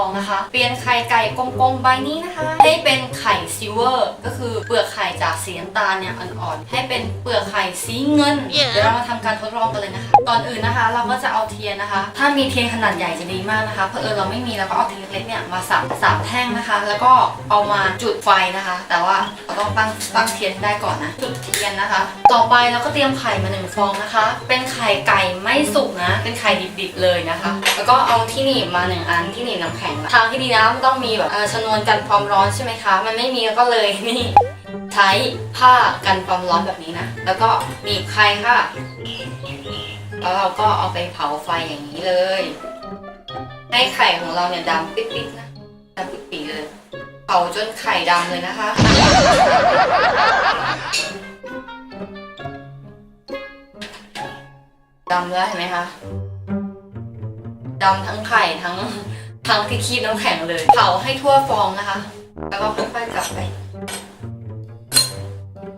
องนะคะ เปลี่ยนไข่ไก่กลมๆใบนี้นะคะ ให้เป็นไข่ซิลเวอร์ ก็คือเปลือกไข่จากสีน้ำตาลเนี่ยอ่อนๆ ให้เป็นเปลือกไข่สีเงิน เดี๋ยวเรามาทำการทดลองกันเลยนะคะ ก่อนอื่นนะคะ เราก็จะเอาเทียนนะคะ ถ้ามีเทียนขนาดใหญ่จะดีมากนะคะ เพราะเออเราไม่มีเราก็เอาเทียนเล็กๆเนี่ยมาสับสามแท่งนะคะ แล้วก็เอามาจุดไฟนะคะ แต่ว่าเราต้องตั้งตั้งเทียนให้ได้ก่อนนะ จุดเทียนนะคะ ต่อไปเราก็เตรียมไข่มาหนึ่งฟองนะคะ เป็นไข่ไก่ไม่สุกนะ เป็นไข่ดิบๆเลยนะคะ แล้วก็เอาที่หนีบมาหนึ่งอันที่หนีบน้ำแข็งทางที่ดีนะมันต้องมีแบบเออชนวนกันความร้อนใช่ไหมคะ มันไม่มีก็เลยนี่ใช้ผ้ากันความร้อนแบบนี้นะ แล้วก็หนีบไข่ค่ะ แล้วเราก็เอาไปเผาไฟอย่างนี้เลย ให้ไข่ของเราเนี่ยดำปิ๊ดๆนะดำปิ๊ดๆเลย เผาจนไข่ดำเลยนะคะ ดำแล้วเห็นไหมคะ ดำทั้งไข่ทั้งทั้งที่คีบน้ำแข็งเลยเผาให้ทั่วฟองนะคะ แล้วก็ค่อยๆกลับไป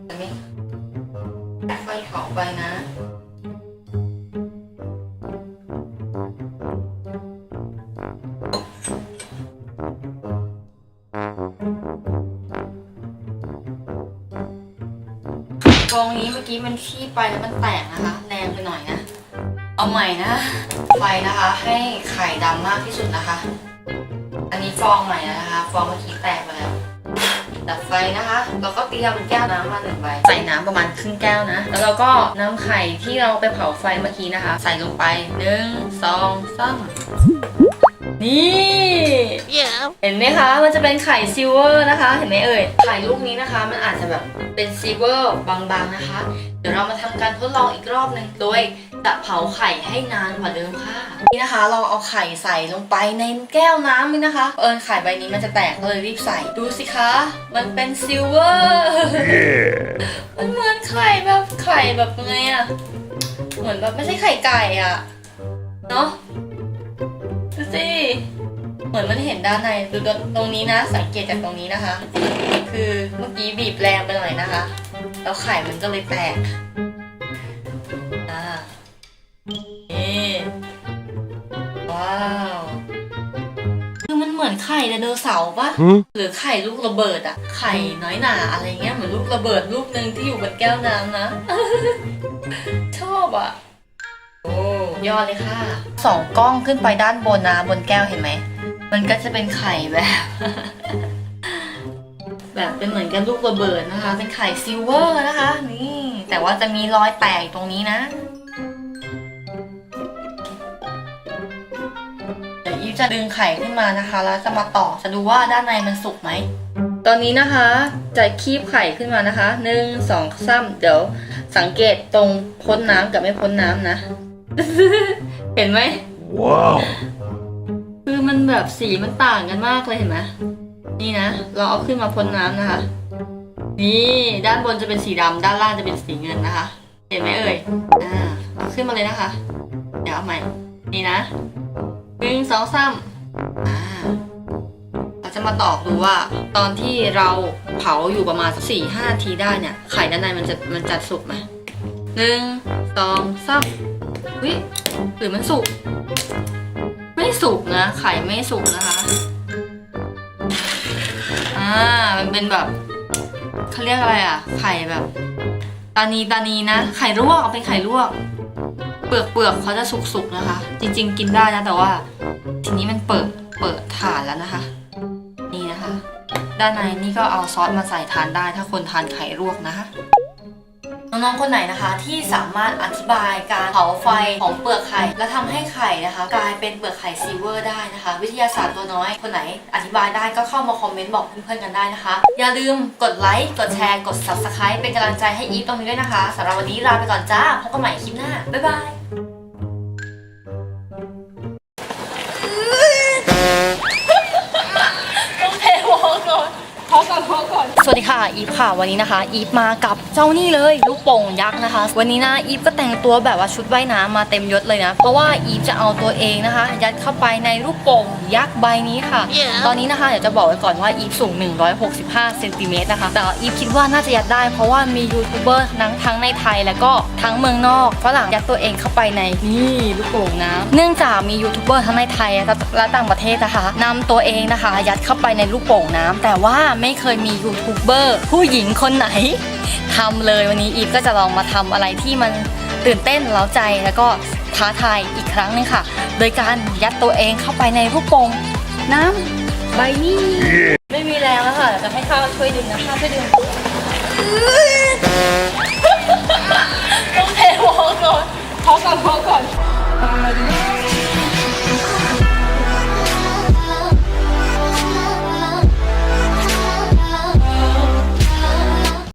แบบนี้ค่อยๆเผาไปนะฟองนี้เมื่อกี้มันขี้ไปแล้วมันแตกนะคะ แรงไปหน่อยนะ เอาใหม่นะไฟนะคะ ให้ไข่ดำมากที่สุดนะคะ อันนี้ฟองใหม่นะคะ ฟองเมื่อกี้แตกไปแล้วดับไฟนะคะ เราก็เตรียมแก้วน้ำมาหนึ่งใบใส่น้ำประมาณครึ่งแก้วนะ แล้วเราก็น้ำไข่ที่เราไปเผาไฟเมื่อกี้นะคะ ใส่ลงไปหนึ่งสองสามนี่เห็นไหมคะ มันจะเป็นไข่ซิลเวอร์นะคะ เห็นไหมเอ่ย ไข่ลูกนี้นะคะ มันอาจจะแบบเป็นซิลเวอร์บางๆนะคะ เดี๋ยวเรามาทำการทดลองอีกรอบหนึ่งโดย จะเผาไข่ให้นานกว่าเดิมค่ะ นี่นะคะ เราเอาไข่ใส่ลงไปในแก้วน้ำนี่นะคะ เอิญไข่ใบนี้มันจะแตกเลยรีบใส่ ดูสิคะ มันเป็นซิลเวอร์ มันเหมือนไข่แบบไข่แบบไงอะเหมือนแบบไม่ใช่ไข่ไก่อะเนาะดูสิเหมือนมันเห็นด้านในดูตรงนี้นะ สังเกตจากตรงนี้นะคะ คือเมื่อกี้บีบแรงไปหน่อยนะคะ แล้วไข่มันก็เลยแตก ไข่ไดโนเสาร์ปะ Huh? หรือไข่ลูกระเบิดอะไข่น้อยหนาอะไรเงี้ยเหมือนลูกระเบิดลูกหนึ่งที่อยู่บนแก้วน้ำนะ ชอบอะโอ้ยอดเลยค่ะสองกล้องขึ้นไปด้านบนนะบนแก้วเห็นไหมมันก็จะเป็นไข่แบบ แบบเป็นเหมือนกับลูกระเบิดนะคะ เป็นไข่ซิลเวอร์นะคะ นี่ แต่ว่าจะมีรอยแตกอยู่ตรงนี้นะ จะดึงไข่ขึ้นมานะคะ แล้วจะมาต่อจะดูว่าด้านในมันสุกไหม ตอนนี้นะคะจะคีบไข่ขึ้นมานะคะหนึ่งสองสามเดี๋ยวสังเกตตรงพ้นน้ำกับไม่พ้นน้ำนะ เห็นไหม Wow. คือมันแบบสีมันต่างกันมากเลยเห็นไหมนี่นะเราเอาขึ้นมาพ้นน้ำนะคะ นี่ด้านบนจะเป็นสีดำด้านล่างจะเป็นสีเงินนะคะ เห็นไหมเอ่ยอ่าเอาขึ้นมาเลยนะคะ เดี๋ยวเอาใหม่นี่นะ หนึ่งสองสามอ่าเราจะมาตอกดูว่า ตอนที่เราเผาอยู่ประมาณสี่ห้าทีได้เนี่ย ไข่ด้านในมันจะมันจะสุกไหมหนึ่งสองสามวิหรือมันสุก ไม่สุกนะ ไข่ไม่สุกนะคะ อ่า มันเป็นแบบเขาเรียกอะไรอะ ไข่แบบ ตานีตานีนะ ไข่ลวกเอาเป็นไข่ลวก เปลือกเปลือกเขาจะสุกๆนะคะ จริง ๆ กินได้นะแต่ว่า ทีนี้มันเปิดเปิดฐานแล้วนะคะ นี่นะคะ ด้านในนี่ก็เอาซอสมาใส่ทานได้ ถ้าคนทานไข่ลวกนะคะน้องๆ คนไหนนะคะที่สามารถอธิบายการเผาไฟของเปลือกไข่ และทำให้ไข่นะคะ กลายเป็นเปลือกไข่ซิลเวอร์ได้นะคะ วิทยาศาสตร์ตัวน้อยคนไหนอธิบายได้ก็เข้ามาคอมเมนต์บอกเพื่อนๆกันได้นะคะ อย่าลืมกดไลค์กดแชร์กด subscribe เป็นกำลังใจให้อีฟตรงนี้ด้วยนะคะสำหรับวันนี้ลาไปก่อนจ้าพบกันใหม่คลิปหน้า บ๊ายบาย สวัสดีค่ะ อีฟค่ะ วันนี้นะคะ อีฟมากับเจ้านี่เลยลูกโป่งยักษ์นะคะ วันนี้นะอีฟก็แต่งตัวแบบว่าชุดว่ายน้ำมาเต็มยศเลยนะ เพราะว่าอีฟจะเอาตัวเองนะคะ ยัดเข้าไปในลูกโป่งยักษ์ใบนี้ค่ะ ตอนนี้นะคะเดี๋ยวจะบอกไว้ก่อนว่าอีฟสูง 165เซนติเมตรนะคะ แต่อีฟคิดว่าน่าจะยัดได้ เพราะว่ามียูทูบเบอร์ทั้งทั้งในไทยแล้วก็ทั้งเมืองนอกฝรั่งยัดตัวเองเข้าไปในนี่ลูกโป่งน้ำเนื่องจากมียูทูบเบอร์ทั้งในไทยและและต่างประเทศนะคะนำตัวเองนะคะ ยัดเข้าไปในลูกโป่งน้ำแต่ว่าไม่เคยมียูยูทูบเบอร์ผู้หญิงคนไหนทำเลยวันนี้อีฟก็จะลองมาทำอะไรที่มันตื่นเต้นเล้าใจแล้วก็ท้าทายอีกครั้งนึงค่ะ โดยการยัดตัวเองเข้าไปในผู้กงน้ำใบนี้ ไม่มีแรงแล้วค่ะจะให้ข้าวช่วยดึงนะข้าวช่วยดึงต้องเทวอก่อนพอก่อนพอก่อน